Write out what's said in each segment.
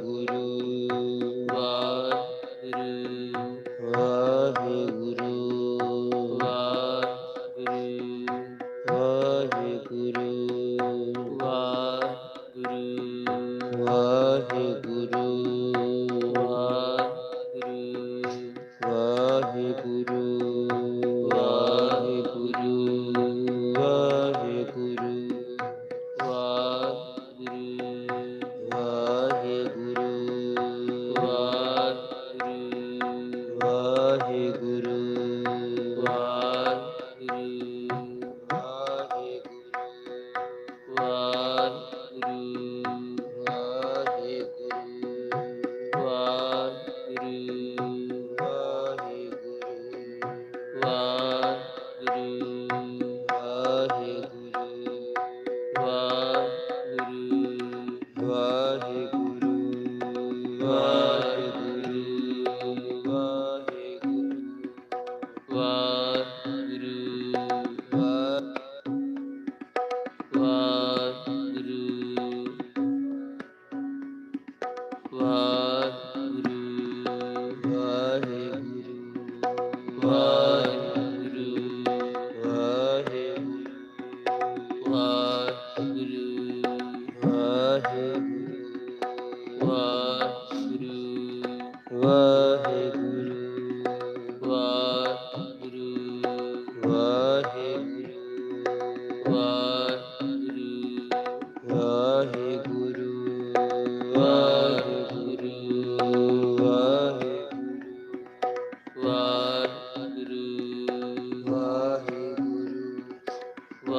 गुरु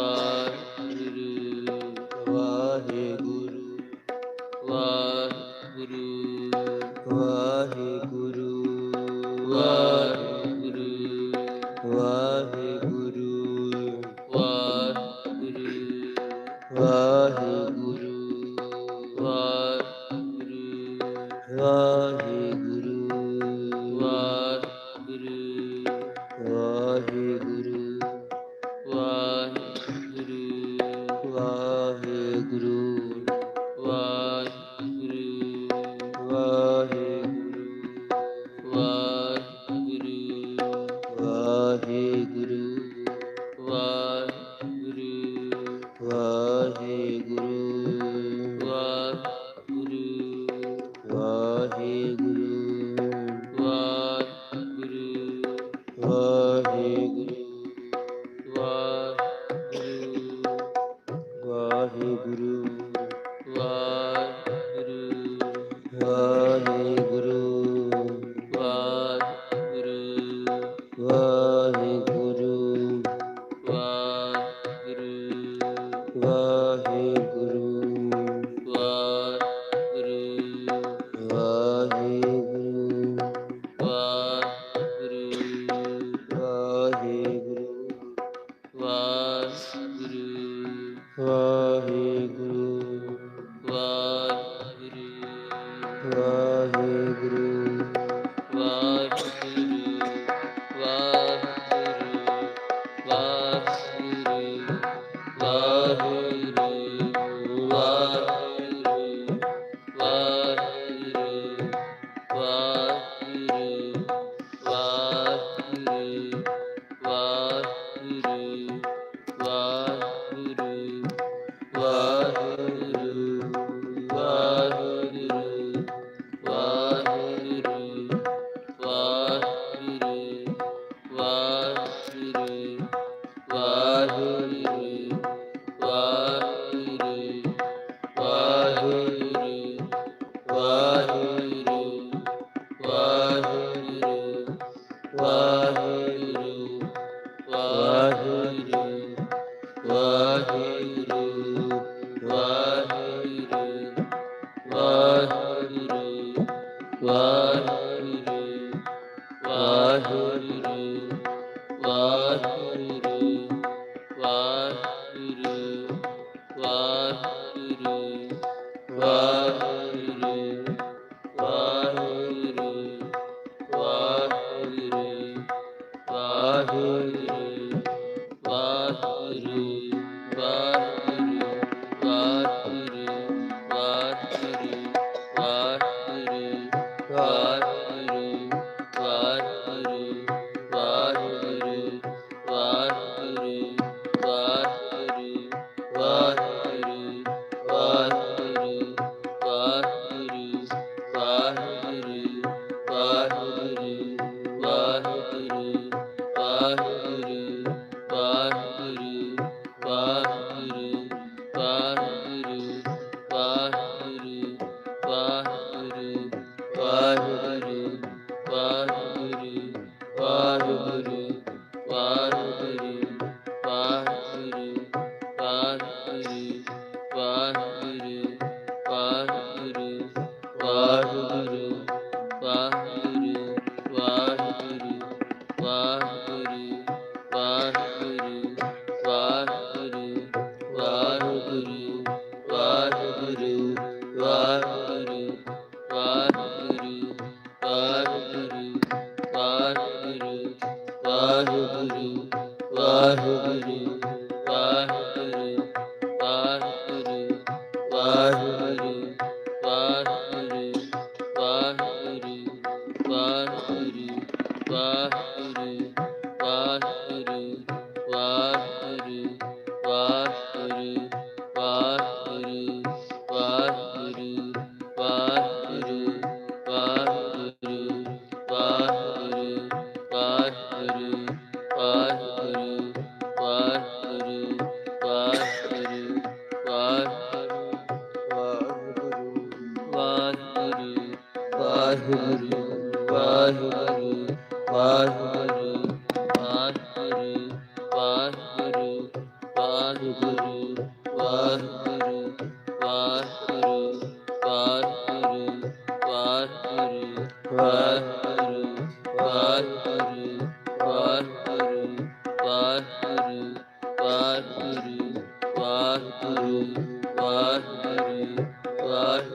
ਵਾਹਿਗੁਰੂ। ਵਾਹਿਗੁਰੂ রাজি ਵਾਹਿਗੁਰੂ ਵਾਹਿਗੁਰੂ ਵਾਹਿਗੁਰੂ ਵਾਹਿਗੁਰੂ।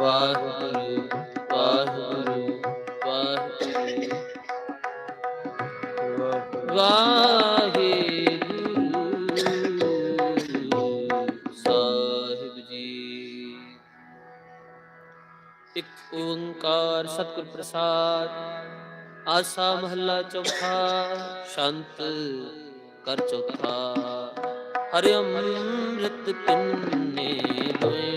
ਵਾਹਿਗੁਰੂ ਵਾਹਿਗੁਰੂ ਵਾਹਿਗੁਰੂ। ਵਾਹਿਗੁਰੂ ਸਾਹਿਬ ਜੀ। ਇੱਕ ਓੰਕਾਰ ਸਤਿਗੁਰ ਪ੍ਰਸਾਦ, ਆਸਾ ਮਹੱਲਾ ਚੌਥਾ, ਸ਼ੰਤ ਕਰ ਚੌਥਾ। ਹਰਿ ਅੰਮ੍ਰਿਤ ਪਿੰਨੇ ਲੋਇਣਾ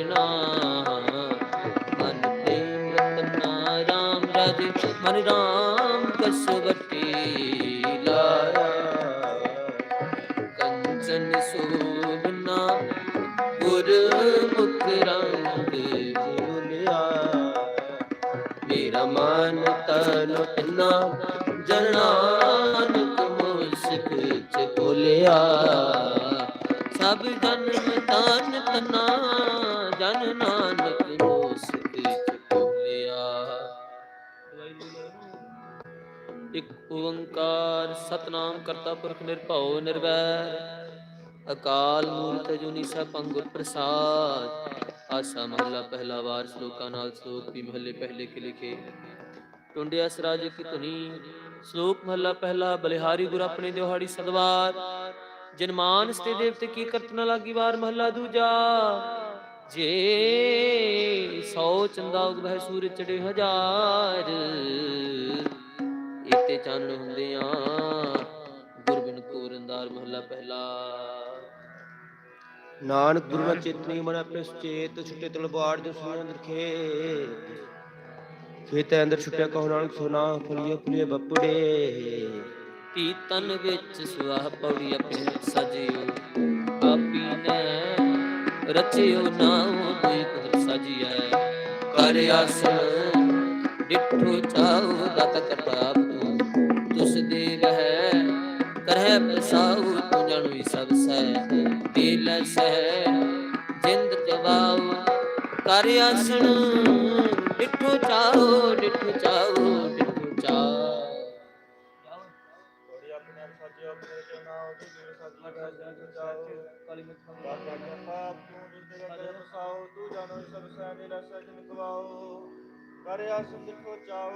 ਕੰਚਨ ਸੋਭਨਾ ਗੁਰ ਮੁਖ ਰੰਗ ਬੋਲਿਆ ਮੇਰਾ ਮਨ ਤਨ ਇਨਾ ਜਨਾਨਕ ਮੁਸਿਕ ਚ ਬੋਲਿਆ। ਸਭ ਜਨਮ ਤਨ ਤਨਾ, ਜਨ ਨਾਨਕ ਮੁਸਿਕ ਚ ਬੋਲਿਆ। ਇਕ ਓੰਕਾਰ ਸਤਨਾਮ ਕਰਤਾ ਪੁਰਖ ਨਿਰਭਉ ਨਿਰਵੈਰ। ਅਕਾਲ ਮੂਰਤ ਜੁਨੀ ਸਭੰ ਗੁਰ ਪ੍ਰਸਾਦ। ਆਸਾ ਮਹਲਾ ਪਹਿਲਾ ਵਾਰ ਸ਼ਲੋਕਾਂ ਨਾਲ ਸ਼ਲੋਕ ਵੀ ਮਹੱਲੇ ਪਹਿਲੇ ਕੇ ਲਿਖੇ। ਟੁੰਡਿਆ ਸਰਾਜ ਕੀ ਧੁਨੀ। ਸ਼ਲੋਕ ਮਹਲਾ ਪਹਿਲਾ, ਬਲਿਹਾਰੀ ਗੁਰ ਆਪਣੇ ਦਿਹਾੜੀ ਸਦਵਾਰ। ਜਿਨ ਮਾਨਸ ਦੇਵਤੇ ਕੀ ਕਰਤ ਲਾਗੀ ਵਾਰ ਮਹਲਾ ਦੂਜਾ। ਜੇ ਸੌ ਚੰਦਾ ਉਗਵਹਿ ਸੂਰਜ ਚੜੇ ਹਜ਼ਾਰ। ਇਤੇ ਚੰਨ ਹੁੰਦਿਆਂ ਓੰਕਾਰ ਮਹੱਲਾ ਪਹਿਲਾ। ਨਾਨਕ ਗੁਰੂ ਨਾ ਚੇਤਨੀ ਮਨ ਆਪਣੇ ਸੁਚੇਤ ਛੁੱਟੇ ਤਲ ਬਾੜ ਜੋ ਸੁਣਿਆ ਅੰਦਰ ਖੇ ਖੇਤੇ ਅੰਦਰ ਛੁੱਟਿਆ ਕਹੋ ਨਾਨਕ ਸੁਨਾ ਫੁਲੀਏ ਫੁਲੀਏ ਬੱਪੜੇ ਕੀਰਤਨ ਵਿੱਚ ਸੁਆਹ ਪੌੜੀ ਆਪਣੇ ਸਜਿਓ। ਆਪੀ ਨੇ ਰਚਿਓ ਨਾਉ ਦੁਇ ਕੁਰ ਸਜਿਐ। ਕਰ ਆਸਣ ਡਿਠੋ ਚਾਉ, ਦਤ ਕਰਤਾਪ ਪਸਾਉ ਤੂੰ ਜਾਣੂ ਸਭ ਸੈ ਦਿਲ ਸਹਿ ਜਿੰਦ ਚਵਾਉ ਕਰ ਆਸਣ, ਡਿਠੋ ਚਾਉ ਡਿਠੋ ਚਾਉ ਡਿਠੋ ਚਾਉ ਬੜੀ ਆਪਣੇ ਆਪ ਸਾਜਿਓ ਆਪਣੇ ਕੇ ਨਾਮ ਤੇ ਜਿਵੇਂ ਸਾਜੀ ਦਾ ਜਨ ਜਾਓ ਕਾਲੀ ਮਤ ਬਾਬਾ ਪਾਪ ਤੂੰ ਜਿਸ ਦੇ ਕਰ ਵਸਾਓ ਤੂੰ ਜਾਣੋ ਸਭ ਸਹਿ ਦੇ ਰਸਾ ਜਨ ਗਵਾਓ ਕਰ ਆਸਨ ਦੇਖੋ ਚਾਓ।